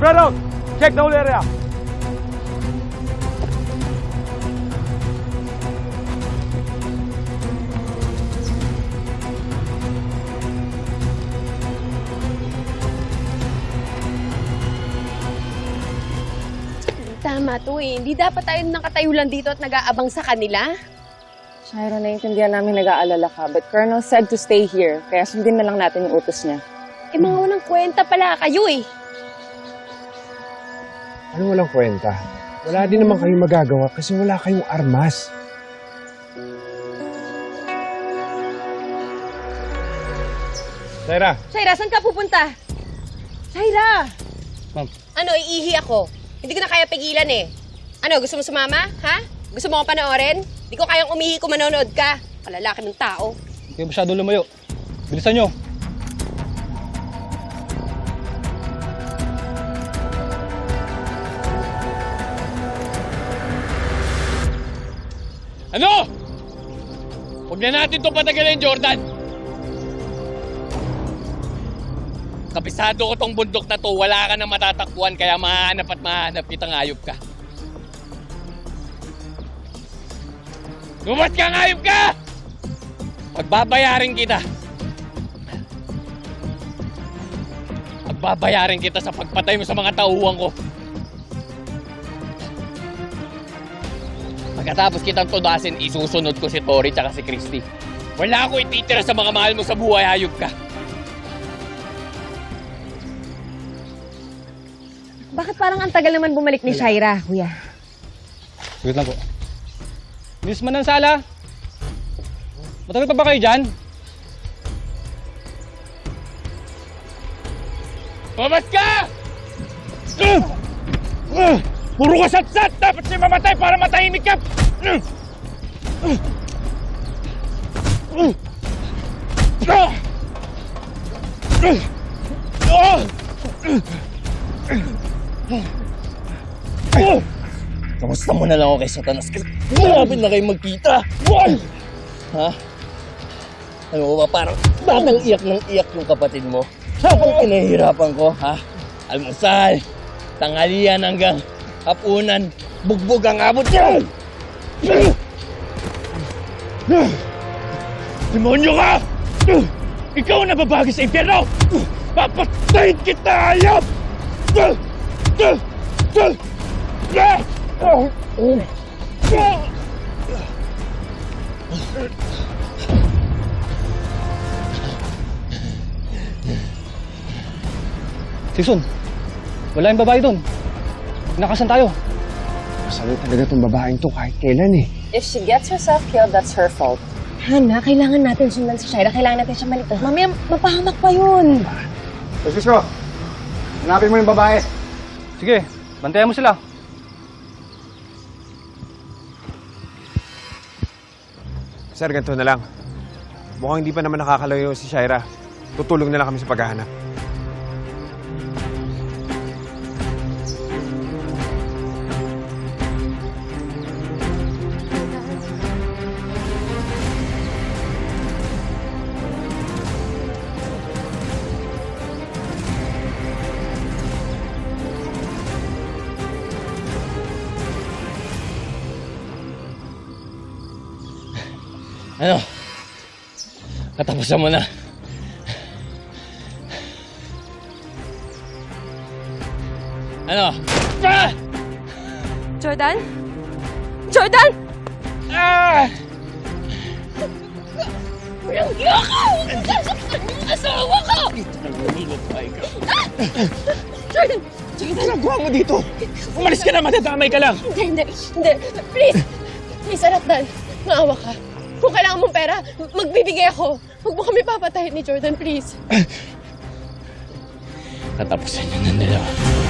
Spread out! Check the whole area! Tama to eh. Hindi dapat tayo nakatayo lang dito at nag-aabang sa kanila. Shira, naiintindihan namin nag-aalala ka, but Colonel said to stay here, kaya sundin na lang natin yung utos niya. Eh mga walang kwenta pala kayo eh. Ano walang kwenta? Wala din naman kayong magagawa kasi wala kayong armas. Shaira! Shaira, saan ka pupunta? Shaira! Ma'am. Ano, iihi ako. Hindi ko na kaya pigilan eh. Ano, gusto mo sumama? Ha? Gusto mo akong panoorin? Hindi ko kayang umihi kung manonood ka. Kalalaki ng tao. Huwag kayo masyado lumayo. Bilisan nyo! Ano? Huwag na natin itong patagalin, Jordan. Kapisado ko tong bundok na to, wala ka na matatakbuhan, kaya mahanap at mahanap kitang ayop ka. Lumabas ka, ayop ka! Pagbabayarin kita. Pagbabayarin kita sa pagpatay mo sa mga tauhan ko. Pagkatapos kitang tudasin, isusunod ko si Tori tsaka si Christy. Wala ako ititira sa mga mahal mo sa buhay, hayop ka. Bakit parang ang tagal naman bumalik ni Shaira, kuya? Wait lang po. Miss Manansala! Matagal pa ba kayo dyan? Lumabas ka! Puro ka sat-sat! Dapat siya mamatay para matahimik ka! Kamusta mo na lang ako kay Satanas malapit na kayo magkita. Ha? Ano ba, parang batang iyak ng iyak yung kapatid mo. Habang pinahihirapan ko, ha? Almusal, tanghalian hanggang hapunan, bugbog ang abot niya! Demonyo ka! Ikaw ang nababagi sa impyerno! Papatayin kita, hayop! Sison, wala yung babae doon. Nakasan tayo. Masama talaga tong babaeng to kahit kailan eh. If she gets herself killed, that's her fault. Hana, kailangan natin sundan si Shaira. Kailangan natin siya malito. Mamaya, mapahamak pa yun. Francisco, hanapin mo yung babae. Sige, bantayan mo sila. Sir, ganito na lang. Mukhang hindi pa naman nakakalayo si Shaira. Tutulong na lang kami sa paghahanap. Ano? Katapusan mo na. Ano? Ah! Jordan? Jordan! Ah! Walang iya ka! Sasaktan yung asawa ko! Jordan! Jordan! Ginagawa mo dito? Umalis ka na, matadamay ka lang. Hindi, hindi, hindi. Please! Please, Aratdan. Maawa ka. Kung kailangan mong pera, magbibigay ako. Huwag mo kami papatayin ni Jordan, please. Katapusan nyo na dalawa.